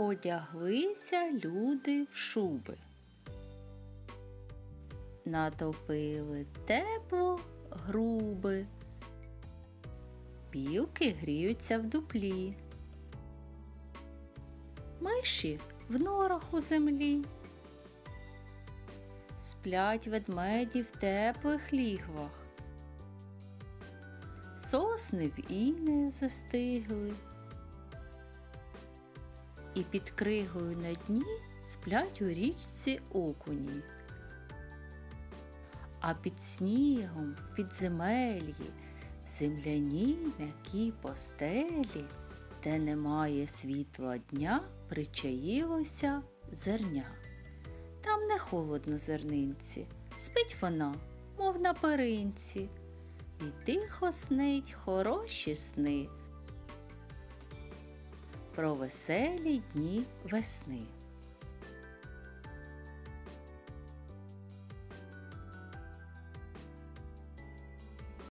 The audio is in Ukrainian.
Одяглися люди в шуби. Натопили тепло груби. Білки гріються в дуплі. Миші в норах у землі. Сплять ведмеді в теплих лігвах. Сосни в іни застигли. І під кригою на дні сплять у річці окуні. А під снігом в підземеллі земляні м'які постелі, де немає світла дня, причаїлося зерня. Там не холодно зернинці, спить вона, мов на перинці, і тихо снить хороші сни про веселі дні весни.